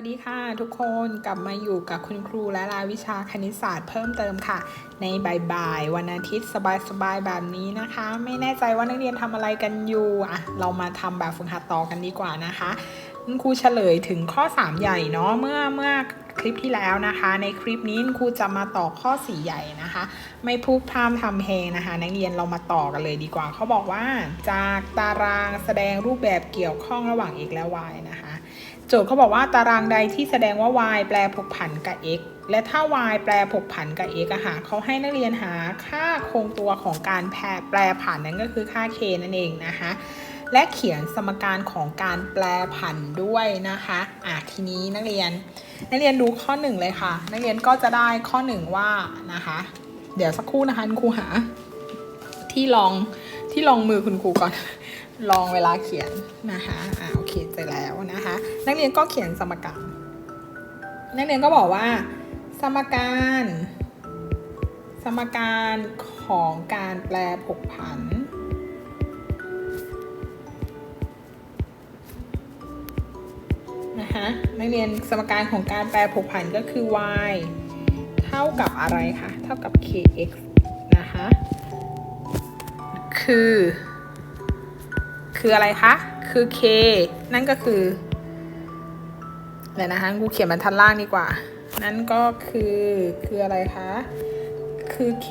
วัสดีค่ะทุกคนกลับมาอยู่กับคุณครูและรายวิชาคณิตศาสตร์เพิ่มเติมค่ะ ในบ่ายๆวันอาทิตย์สบายๆแบบนี้นะคะ ไม่แน่ใจว่านักเรียนทำอะไรกันอยู่อะเรามาทำแบบฝึกหัดต่อกันดีกว่านะคะคุณครูเฉลยถึงข้อ 3 ใหญ่เนาะเมื่อเมื่อคลิปที่แล้วนะคะ ในคลิปนี้คุณครูจะมาต่อข้อ 4 ใหญ่นะคะ ไม่พูดพร่ำทำเพลงนะคะ นักเรียนเรามาต่อกันเลยดีกว่าเขาบอกว่า จากตารางแสดงรูปแบบเกี่ยวข้องระหว่าง x และ y นะคะ โจทย์เขาบอกว่าตารางใดที่แสดงว่า y แปลผกผันกับ x และถ้า y แปลผกผันกับ x อะค่ะเขาให้นักเรียนหาค่าคงตัวของการแปรแปลผันนั่นก็คือค่า k นั่นเองนะคะและเขียนสมการของการแปลผันด้วยนะคะอะทีนี้นักเรียน นักเรียนดูข้อหนึ่งเลยค่ะ นักเรียนก็จะได้ข้อหนึ่งว่านะคะ เดี๋ยวสักครู่นะคะคุณครูหา ที่ลองที่ลองมือคุณครูก่อน ลองเวลาเขียนนะคะอ่าโอเคเสร็จแล้วนะคะ นักเรียนก็เขียนสมการ นักเรียนก็บอกว่า สมการ สมการของการแปลผกผัน นะคะนักเรียนสมการของการแปลผกผันก็คือ y เท่ากับอะไรคะ เท่ากับ kx นะคะ คือ คืออะไรคะ คือ k นั่นก็คือเดี๋ยวนะคะกูเขียนมันทันล่างดีกว่า นั่นก็คือคืออะไรคะ คือ k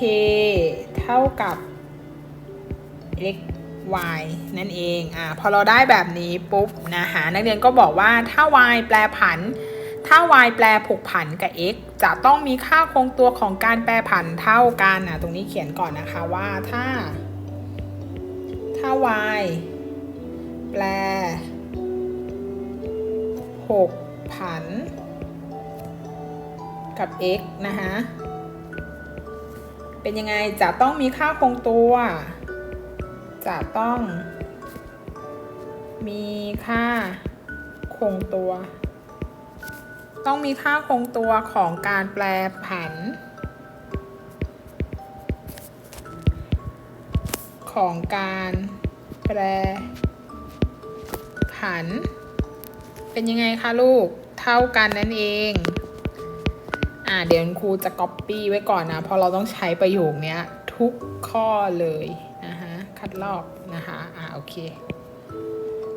เท่ากับ x y นั่นเอง อ่า พอเราได้แบบนี้ปุ๊บนะคะนักเรียนก็บอกว่าถ้า y แปลผัน ถ้า y แปลผกผันกับ x จะต้องมีค่าคงตัวของการแปลผันเท่ากันนะตรงนี้เขียนก่อนนะคะว่าถ้า ถ้า y แปลผกผัน กับ x นะคะ เป็นยังไง จะต้องมีค่าคงตัว จะต้อง มีค่าคงตัว ต้องมีค่าคงตัวของการแปลผัน ของการแปลัน เป็นยังไงคะลูก เท่ากันนั่นเอง อ่าเดี๋ยวครูจะ copy ไว้ก่อนนะ เพราะเราต้องใช้ประโยคนี้ทุกข้อเลยนะคะคัดลอกนะคะ อ่าโอเค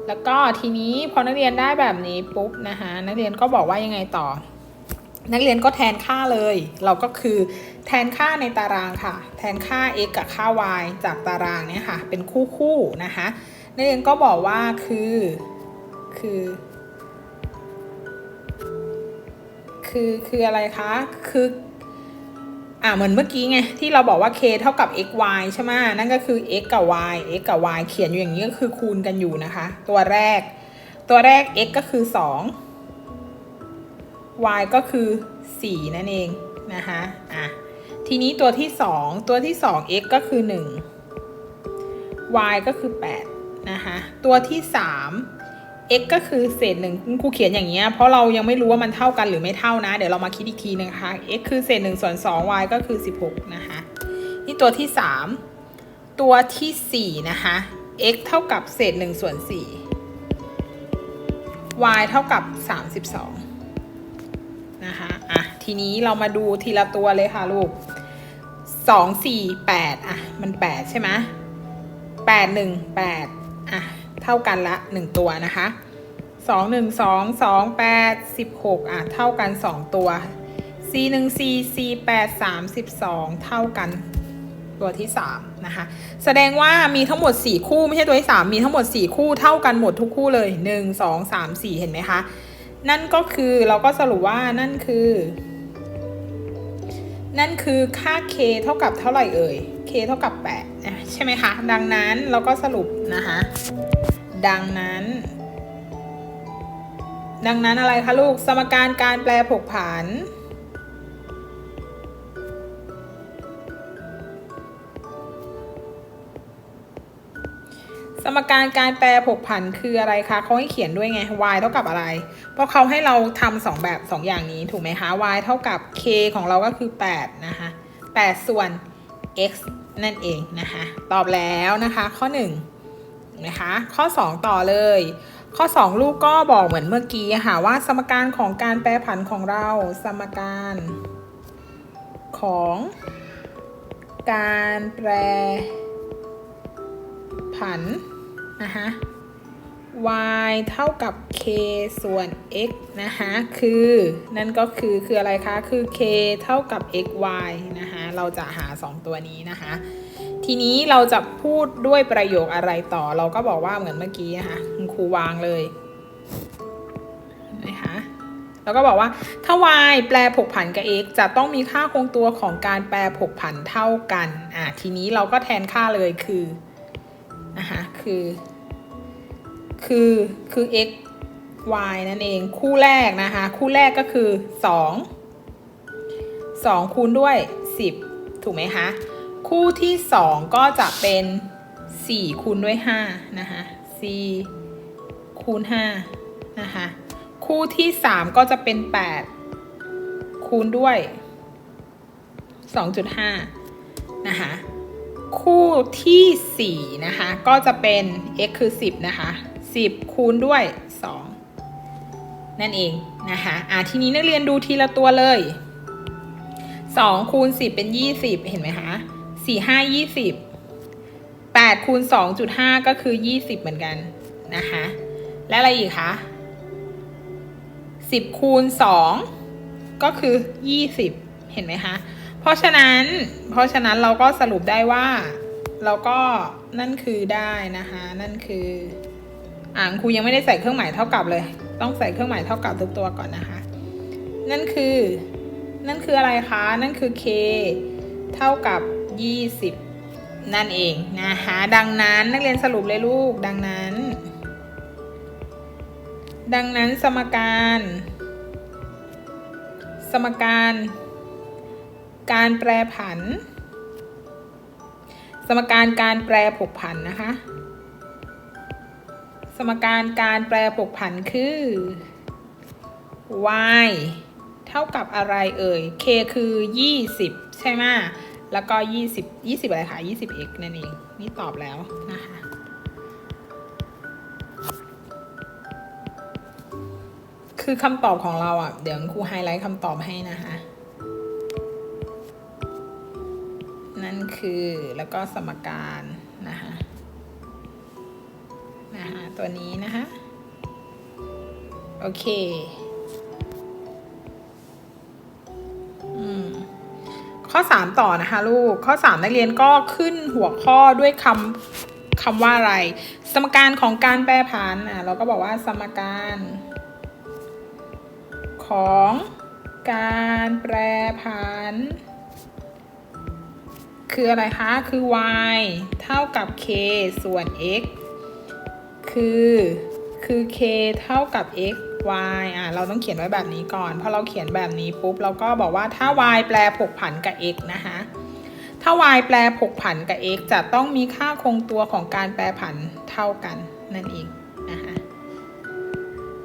แล้วก็ทีนี้พอนักเรียนได้แบบนี้ปุ๊บนะคะนักเรียนก็บอกว่ายังไงต่อ นักเรียนก็แทนค่าเลย เราก็คือแทนค่าในตารางค่ะ แทนค่า x กับค่า y จากตารางเนี่ยค่ะ เป็นคู่คู่นะคะนักเรียนก็บอกว่าคือ คือ คือคืออะไรคะ คือ อ่าเหมือนเมื่อกี้ไง ที่เราบอกว่า k เท่ากับ x y ใช่ไหมนั่นก็คือ x กับ y x กับ y เขียนอยู่อย่างนี้ก็คือคูณกันอยู่นะคะ ตัวแรก ตัวแรก x ก็คือ 2 y ก็คือ 4 นั่นเองนะคะอะทีนี้ตัวที่ 2 ตัวที่ 2 x ก็คือ 1 y ก็คือ 8 นะคะ ตัวที่ 3 x ก็คือเศษหนึ่งครูเขียนอย่างเงี้ยเพราะเรายังไม่รู้ว่ามันเท่ากันหรือไม่เท่านะ เดี๋ยวเรามาคิดอีกทีนึงนะคะ x คือเศษหนึ่งส่วน2 y ก็คือ 16 นะคะ นี่ตัวที่ 3 ตัวทีสี่4 นะคะ x เท่ากับเศษหนึ่งส่วน4 y เท่ากับ 32 นะคะ อะ ทีนี้เรามาดูทีละตัวเลยค่ะลูก 2 4 8 อะ มัน 8 ใช่ไหม8 1 8 อะ เท่ากันละ 1 ตัวนะคะ 2 1 2 2 8 16 อะ เท่ากัน 2 ตัว C 1 C C 8 32 เท่ากันตัวที่ 3 นะคะ แสดงว่ามีทั้งหมด 4 คู่ไม่ใช่ตัวที่ 3 มีทั้งหมด 4 คู่เท่ากันหมดทุกคู่เลย 1 2 3 4 เห็นไหมคะ นั่นก็คือเราก็สรุปว่านั่นคือ นั่นคือค่า k เท่ากับเท่าไหร่เอ่ย k เท่ากับ8ใช่ไหมคะ ดังนั้นเราก็สรุปนะคะ ดังนั้น ดังนั้นอะไรคะลูก สมการการแปลผกผัน สมการการแปลผกผันคืออะไรคะเขาให้เขียนด้วยไง y เท่ากับอะไร เพราะเขาให้เราทำสองแบบสองอย่างนี้ถูกไหมคะ y เท่ากับ k ของเราก็คือ 8 นะคะ 8 ส่วน x นั่นเองนะคะ ตอบแล้วนะคะ ข้อ 1 นะคะ ข้อ 2 ต่อเลย ข้อ 2 ลูกก็บอกเหมือนเมื่อกี้ค่ะว่าสมการของการแปรผันของเรา สมการของการแปรผันนะคะ y เท่ากับ k ส่วน x นะคะ คือ นั่นก็คือคืออะไรคะ คือ k เท่ากับ x y นะคะ เราจะหา 2 ตัวนี้นะคะ ทีนี้เราจะพูดด้วยประโยคอะไรต่อ เราก็บอกว่าเหมือนเมื่อกี้นะคะคุณครูวางเลยนะคะแล้วก็บอกว่าถ้า y แปลผกผันกับ x จะต้องมีค่าคงตัวของการแปลผกผันเท่ากันอะทีนี้เราก็แทนค่าเลยคือนะคะคือ คือคือ x y นั่นเองคู่แรกนะคะ คู่แรกก็คือ 2 2 คูณด้วย 10 ถูกไหมคะ คู่ที่2ก็จะเป็น4คูณด้วย5นะคะ4คูณ5นะคะคู่ที่3ก็จะเป็น8คูณด้วย2.5นะคะคู่ที่4นะคะก็จะเป็น x คือ10นะคะ10คูณด้วย2นั่นเองนะคะอะทีนี้นักเรียนดูทีละตัวเลย2คูณ10เป็น20เห็นไหมคะ 4 5 20 8คูณ2.5ก็คือ20เหมือนกันนะคะ และอะไรอีกคะ10คูณ2ก็คือ20เห็นไหมคะ เพราะฉะนั้น เพราะฉะนั้นเราก็สรุปได้ว่า เราก็นั่นคือได้นะคะ นั่นคืออ่างครูยังไม่ได้ใส่เครื่องหมายเท่ากับเลย ต้องใส่เครื่องหมายเท่ากับทุกตัวก่อนนะคะ นั่นคือ นั่นคืออะไรคะ นั่นคือ k เท่ากับ 20 นั่นเองนะคะดังนั้นนักเรียนสรุปเลยลูกดังนั้น ดังนั้นสมการ สมการ การแปรผัน สมการการแปรผกผันนะคะ สมการการแปรผกผันคือ y เท่ากับอะไรเอ่ย k คือ 20 ใช่ไหม แล้วก็ 20 20อะไรคะ 20x นั่นเอง นี่ตอบแล้วนะคะคือคำตอบของเราอะ เดี๋ยวครูไฮไลท์คำตอบให้นะคะ นั่นคือแล้วก็สมการนะคะนะคะตัวนี้นะคะ โอเค ข้อ 3 ต่อนะคะลูก ข้อ 3 นักเรียนก็ขึ้นหัวข้อด้วยคำคำว่าอะไร สมการของการแปรผันอะเราก็บอกว่าสมการ ของการแปรผัน คืออะไรคะ คือ y เท่ากับ k ส่วน x คือ คือ k เท่ากับ x y อะเราต้องเขียนไว้แบบนี้ก่อนพอเราเขียนแบบนี้ปุ๊บเราก็บอกว่าถ้า y แปลผกผันกับ x นะคะถ้า y แปลผกผันกับ x จะต้องมีค่าคงตัวของการแปรผันเท่ากันนั่นเองนะคะ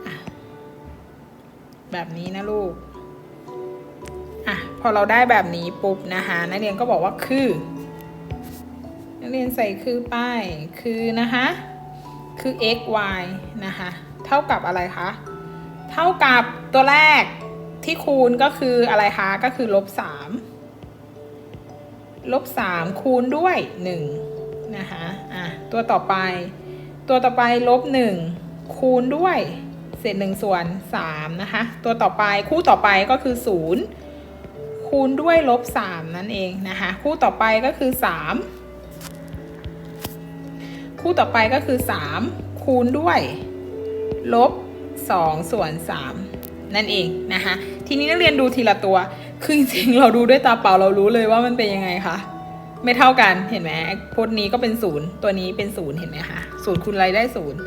อะแบบนี้นะลูกอะพอเราได้แบบนี้ปุ๊บนะคะนักเรียนก็บอกว่าคือนักเรียนใส่คือป้ายคือนะคะคือ x y นะคะเท่ากับอะไรคะ เท่ากับตัวแรกที่คูณก็คืออะไรคะ ก็คือลบสามลบสามคูณด้วยหนึ่งนะคะอะตัวต่อไป ตัวต่อไปลบหนึ่งคูณด้วยเศษหนึ่งส่วนสามนะคะ ตัวต่อไปคู่ต่อไปก็คือศูนย์คูณด้วยลบสามนั่นเองนะคะ คู่ต่อไปก็คือสามคู่ต่อไปก็คือ3คูณด้วยลบ 2 ส่วน 3 นั่นเองนะคะทีนี้นักเรียนดูทีละตัว คือจริงๆเราดูด้วยตาเปล่าเรารู้เลยว่ามันเป็นยังไงคะไม่เท่ากันเห็นไหมพจน์นี้ก็เป็นศูนย์ตัวนี้เป็นศูนย์เห็นไหมคะศูนย์คูณอะไรได้ศูนย์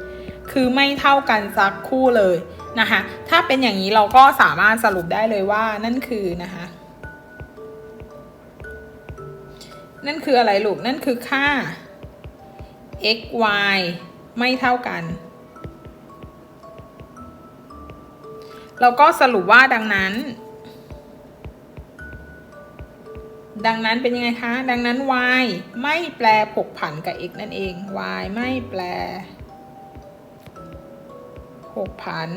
คือไม่เท่ากันสักคู่เลยนะคะถ้าเป็นอย่างนี้เราก็สามารถสรุปได้เลยว่านั่นคือนะคะนั่นคืออะไรลูก นั่นคือค่า x y ไม่เท่ากัน เราก็สรุปว่าดังนั้น ดังนั้นเป็นยังไงคะ ดังนั้น y ไม่แปลผกผันกับ x นั่นเอง y ไม่แปลหกพัน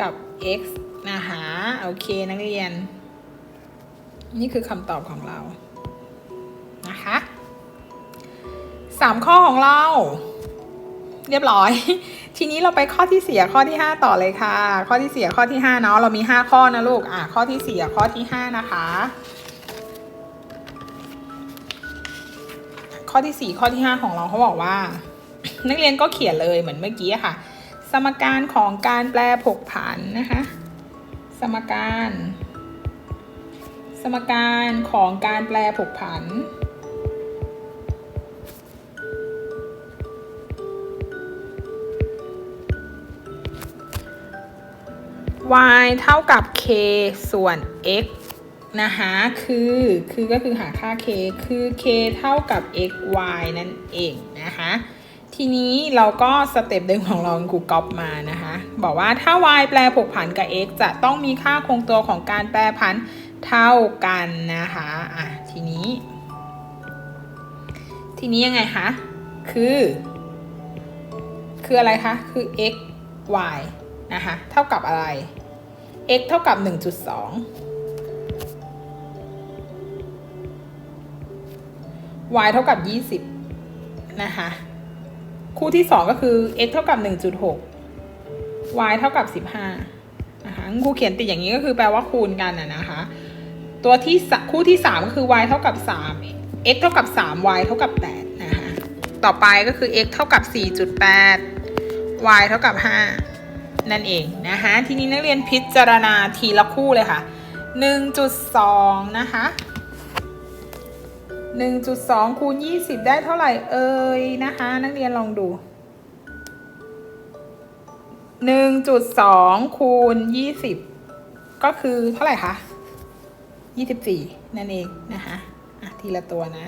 กับ x นะคะโอเคนักเรียน นี่คือคำตอบของเรา นะคะสามข้อของเรา เรียบร้อย ทีนี้เราไปข้อที่สี่ข้อที่ห้าต่อเลยค่ะ ข้อที่สี่ข้อที่ห้าเนาะเรามีห้าข้อนะลูกอะข้อที่สี่ข้อที่ห้านะคะ ข้อที่สี่ข้อที่ห้าของเราเขาบอกว่า นักเรียนก็เขียนเลยเหมือนเมื่อกี้ค่ะ สมการของการแปลผกผันนะคะ สมการ สมการของการแปลผกผัน y เท่ากับ k ส่วน x นะคะคือคือก็คือหาค่า k คือ k เท่ากับ x y นั่นเองนะคะทีนี้เราก็สเต็ปเดิมของเราครูก๊อปมานะคะ บอกว่าถ้า y แปลผกผันกับ x จะต้องมีค่าคงตัวของการแปลผันเท่ากันนะคะอะทีนี้ ทีนี้ยังไงคะคือ คืออะไรคะคือ x y นะคะเท่ากับอะไร x เท่ากับ 1.2 y เท่ากับ 20 นะคะ คู่ที่ 2 ก็คือ x เท่ากับ 1.6 y เท่ากับ 15 นะคะครูเขียนติดอย่างนี้ก็คือแปลว่าคูณกันนะนะคะ ตัวที่สคู่ที่ 3 ก็คือ y เท่ากับ 3 x เท่ากับ 3 y เท่ากับ 8 นะคะ ต่อไปก็คือ x เท่ากับ 4.8 y เท่ากับ 5 นั่นเองนะคะ ทีนี้นักเรียนพิจารณาทีละคู่เลยค่ะ 1.2 นะคะ1.2คูณ20 ได้เท่าไหร่เอ่ยนะคะ นักเรียนลองดู 1.2คูณ20 ก็คือเท่าไหร่คะ24 นั่นเองนะคะอะทีละตัวนะ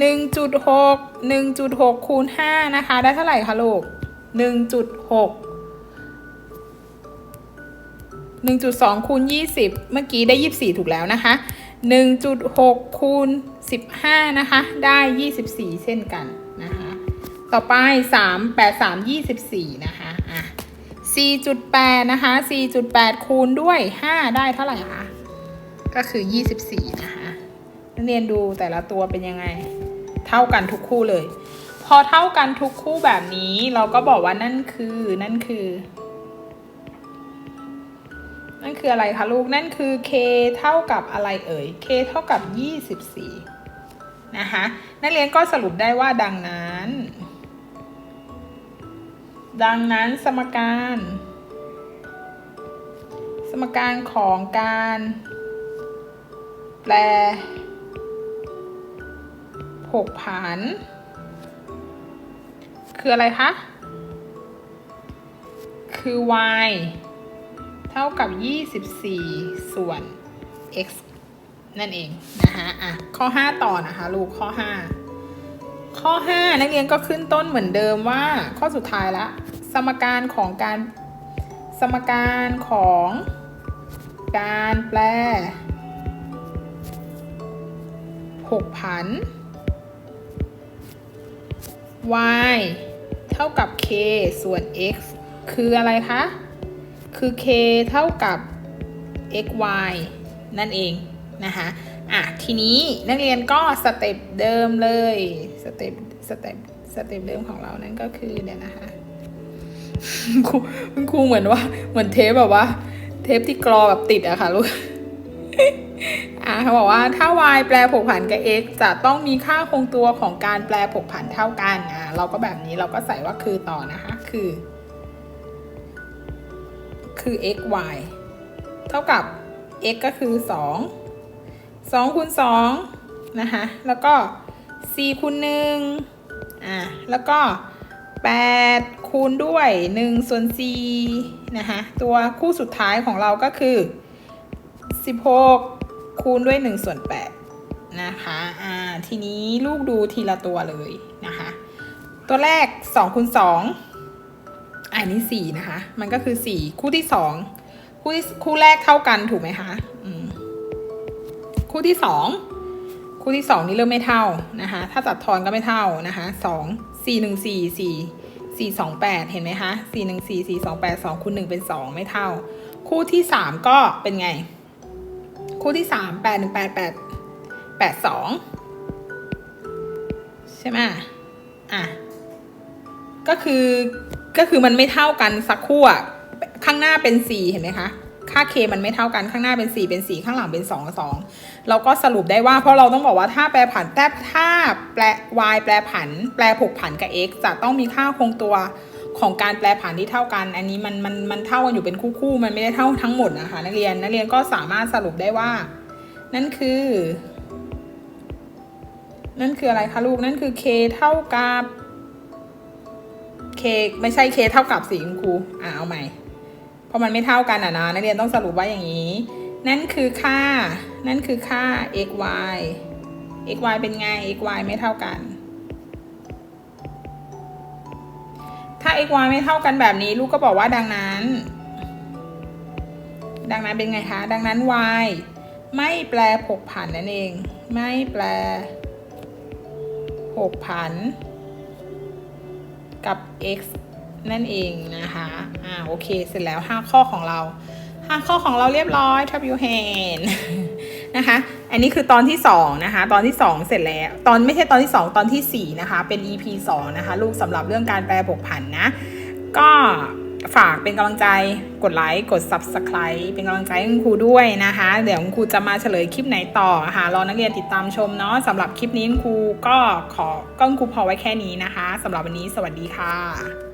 1.6 1.6คูณ5นะคะ ได้เท่าไหร่คะลูก 1.6 1.2คูณ20 เมื่อกี้ได้ 24 ถูกแล้วนะคะ 1.6คูณ15 นะคะ ได้ 24 เช่นกันนะคะ ต่อไป 3 8 3 24 นะคะอะ4.8 นะคะ 4.8 คูณด้วย 5 ได้เท่าไหร่คะ ก็คือ 24 นะคะนักเรียนดูแต่ละตัวเป็นยังไง เท่ากันทุกคู่เลย พอเท่ากันทุกคู่แบบนี้เราก็บอกว่านั่นคือนั่นคือ นั่นคืออะไรคะลูก นั่นคือ k เท่ากับอะไรเอ่ย k เท่ากับ 24 นะคะนักเรียนก็สรุปได้ว่าดังนั้น ดังนั้นสมการ สมการของการ แปลผกผัน คืออะไรคะ คือ y เท่ากับ 24 ส่วน x นั่นเองนะคะอะ ข้อ 5 ต่อนะคะ ลูกข้อ 5 ข้อ 5 นักเรียนก็ขึ้นต้นเหมือนเดิมว่าข้อสุดท้ายละ สมการของการ สมการของการแปลผกผัน y ท่ากับ k ส่วน x คืออะไรคะ คือ k เท่ากับ x y นั่นเองนะคะอะทีนี้นักเรียนก็สเต็ปเดิมเลยสเต็ปสเต็ปสเต็ปเดิมของเรานั่นก็คือเดี๋ยวนะคะครูคุณครูเหมือนว่าเหมือนเทปแบบว่า เทปที่กรอแบบติดอะค่ะลูก อ่าเขาบอกว่าถ้า y แปลผกผันกับ x จะต้องมีค่าคงตัวของการแปลผกผันเท่ากันอ่าเราก็แบบนี้เราก็ใส่ว่าคือต่อนะคะ คือ คือ x y เท่ากับ x ก็คือ 2 2คูณ2นะคะ แล้วก็ 4คูณ1อ่าแล้วก็ 8 คูณด้วย1ส่วน4นะคะ ตัวคู่สุดท้ายของเราก็คือ 16 คูณด้วย1ส่วน8นะคะอ่าทีนี้ลูกดูทีละตัวเลยนะคะ ตัวแรก2คูณ2อันนี้4นะคะ มันก็คือ 4 คู่ที่ 2 คู่ที่คู่แรกเท่ากันถูกไหมคะอืมคู่ที่ 2 คู่ที่ 2 นี่เริ่มไม่เท่านะคะ ถ้าจัดทอนก็ไม่เท่านะคะ2สี่หนึ่งสี่สี่สี่สองแปดเห็นไหมคะสี่หนึ่งสี่สี่สองแปดสองคูณหนึ่งเป็นสองไม่เท่า คู่ที่สามก็เป็นไง คู่ที่สามแปดหนึ่งแปดแปดแปดสองใช่ไหมอะก็คือก็คือมันไม่เท่ากันสักคู่อะข้างหน้าเป็นสี่เห็นไหมคะค่า k มันไม่เท่ากันข้างหน้าเป็นสี่เป็นสี่ข้างหลังเป็นสองสองเราก็สรุปได้ว่าเพราะเราต้องบอกว่าถ้าแปรผันแต่ถ้าแปล y แปรผัน แปรผกผันกับ x จะต้องมีค่าคงตัว ของการแปรผันที่เท่ากัน อันนี้มันมันมันเท่ากันอยู่เป็นคู่คู่ๆมันไม่ได้เท่าทั้งหมดนะคะนักเรียนนักเรียนก็สามารถสรุปได้ว่า นั่นคือ นั่นคืออะไรคะลูกนั่นคือ k เท่ากับ k ไม่ใช่ k เท่ากับสีคุณครูอ่าเอาใหม่ เพราะมันไม่เท่ากันอะนะนักเรียนต้องสรุปว่าอย่างนี้ นั่นคือค่า นั่นคือค่า x y x y เป็นไง x y ไม่เท่ากัน ถ้า x y ไม่เท่ากันแบบนี้ลูกก็บอกว่าดังนั้น ดังนั้นเป็นไงคะ ดังนั้น y ไม่แปลผกผันนั่นเอง ไม่แปลผกผัน กับ x นั่นเองนะคะ อ่า โอเค เสร็จแล้ว 5 ข้อของเรา 5 ข้อของเราเรียบร้อย top you hand นะคะ อันนี้คือตอนที่2นะคะ ตอนที่ 2 เสร็จแล้ว ตอนไม่ใช่ตอนที่ 2 ตอนทีสี่4 นะคะ เป็น EP 2 นะคะ ลูกสำหรับเรื่องการแปลผกผันนะ ก็ฝากเป็นกำลังใจกดไลค์กด subscribe เป็นกำลังใจให้คุณครูด้วยนะคะ เดี๋ยวคุณครูจะมาเฉลยคลิปไหนต่อค่ะรอนักเรียนติดตามชมเนาะสำหรับคลิปนี้คุณครูก็ขอก็คุณครูพอไว้แค่นี้นะคะสำหรับวันนี้สวัสดีค่ะ